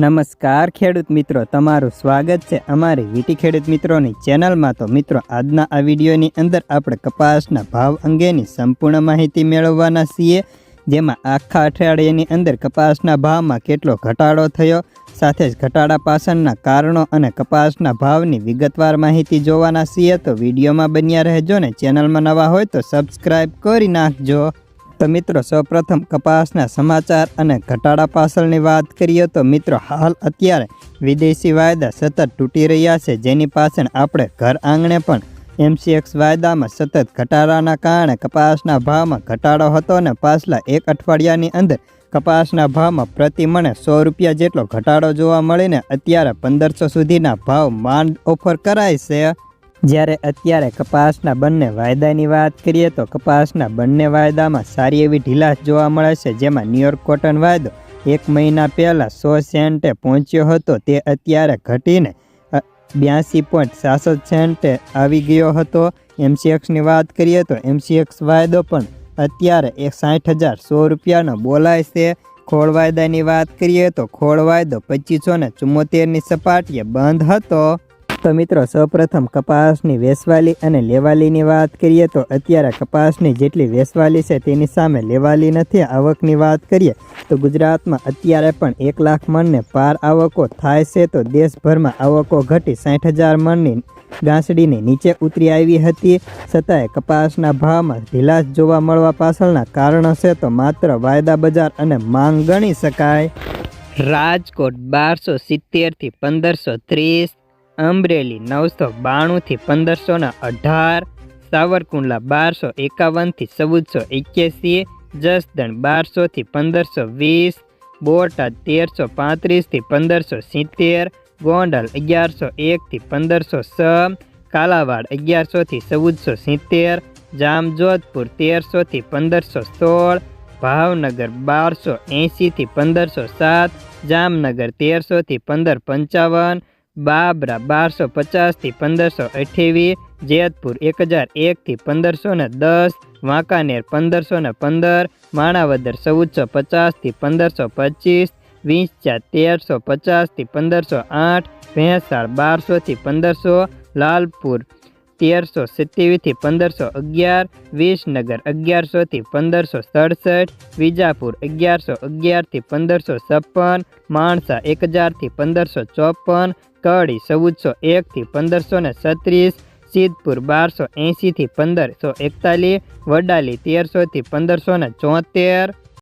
નમસ્કાર ખેડૂત મિત્રો, તમારું સ્વાગત છે અમારી વીટી ખેડૂત મિત્રોની ચેનલમાં. તો મિત્રો, આજના આ વિડીયોની અંદર આપણે કપાસના ભાવ અંગેની સંપૂર્ણ માહિતી મેળવવાના છીએ, જેમાં આખા અઠવાડિયાની અંદર કપાસના ભાવમાં કેટલો ઘટાડો થયો, સાથે જ ઘટાડા પાછળના કારણો અને કપાસના ભાવની વિગતવાર માહિતી જોવાના છીએ. તો વિડીયોમાં બન્યા રહેજો ને, ચેનલમાં નવા હોય તો સબસ્ક્રાઈબ કરી નાખજો. તો મિત્રો, સૌપ્રથમ કપાસના સમાચાર અને ઘટાડા પાછળની વાત કરીએ તો મિત્રો, હાલ અત્યારે વિદેશી વાયદા સતત તૂટી રહ્યા છે. જેની પાછળ આપણે ઘર આંગણે પણ એમસીએક્સ વાયદામાં સતત ઘટાડાના કારણે કપાસના ભાવમાં ઘટાડો હતો અને પાછલા એક અઠવાડિયાની અંદર કપાસના ભાવમાં પ્રતિ મણે સો રૂપિયા જેટલો ઘટાડો જોવા મળીને અત્યારે પંદરસો સુધીના ભાવ માંડ ઓફર કરાય છે. જ્યારે અત્યારે કપાસના બંને વાયદાની વાત કરીએ તો કપાસના બંને વાયદામાં સારી એવી ઢીલાશ જોવા મળે છે. જેમાં ન્યુયોર્ક કોટન વાયદો એક મહિના પહેલાં સો સેન્ટે પહોંચ્યો હતો. તે અત્યારે ઘટીને બ્યાસી પોઈન્ટ સાસઠ સેન્ટે આવી ગયો હતો. એમસીએક્સની વાત કરીએ તો એમસીએક્સ વાયદો પણ અત્યારે એક સાઠ હજાર સો રૂપિયાનો બોલાય છે. ખોળ વાયદાની વાત કરીએ તો ખોળ વાયદો પચીસો ને ચુમ્મોતેરની સપાટીએ બંધ હતો. તો મિત્રો, સૌપ્રથમ કપાસની વેસવાલી અને લેવાલીની વાત કરીએ તો અત્યારે કપાસની જેટલી વેસવાલી છે તેની સામે લેવાલી નથી આવકની વાત કરીએ તો ગુજરાતમાં અત્યારે પણ એક લાખ મણને પાર આવકો થાય છે તો દેશભરમાં આવકો ઘટી સાઠ હજાર મણની ગાંસડીની નીચે ઉતરી આવી હતી. છતાંય કપાસના ભાવમાં ઢીલાશ જોવા મળવા પાછળના કારણો છે તો માત્ર વાયદા બજાર અને માંગ ગણી શકાય. રાજકોટ બારસો સિત્તેરથી પંદરસો ત્રીસ અમરેલી નવસો બાણુંથી પંદરસો ને અઢાર, સાવરકુંડલા બારસો એકાવનથી ચૌદસો એક્યાસી, જસદણ બારસોથી પંદરસો વીસ, બોટાદ તેરસો પાંત્રીસથી પંદરસો સિત્તેર, ગોંડલ અગિયારસો એકથી પંદરસો છ, કાલાવાડ અગિયારસોથી ચૌદસો સિત્તેર, જામજોધપુર તેરસોથી પંદરસો સોળ, ભાવનગર બારસો એંશીથી પંદરસો સાત, જામનગર તેરસોથી પંદર પંચાવન બાબરા બારસો પચાસથી પંદરસો અઠ્યાવીસ, જેતપુર એક હજાર એકથી પંદરસો ને દસ, વાંકાનેર પંદરસો ને પંદર, માણાવદર ચૌદસો પચાસથી પંદરસો પચીસ વિંસચા તેરસો પચાસથી પંદરસો આઠ, ભેંસાળ બારસોથી પંદરસો, લાલપુર તેરસો સત્યાવીસથી પંદરસો અગિયાર, વિસનગર અગિયારસોથી પંદરસો સડસઠ, વિજાપુર અગિયારસો અગિયારથી પંદરસો છપ્પન, માણસા એક હજારથી પંદરસો ચોપન, કડી ચૌદસો એકથી પંદરસો ને છત્રીસ, સિદ્ધપુર બારસો એંશીથી પંદરસો એકતાલીસ, વડાલી તેરસોથી પંદરસો ને ચોતેર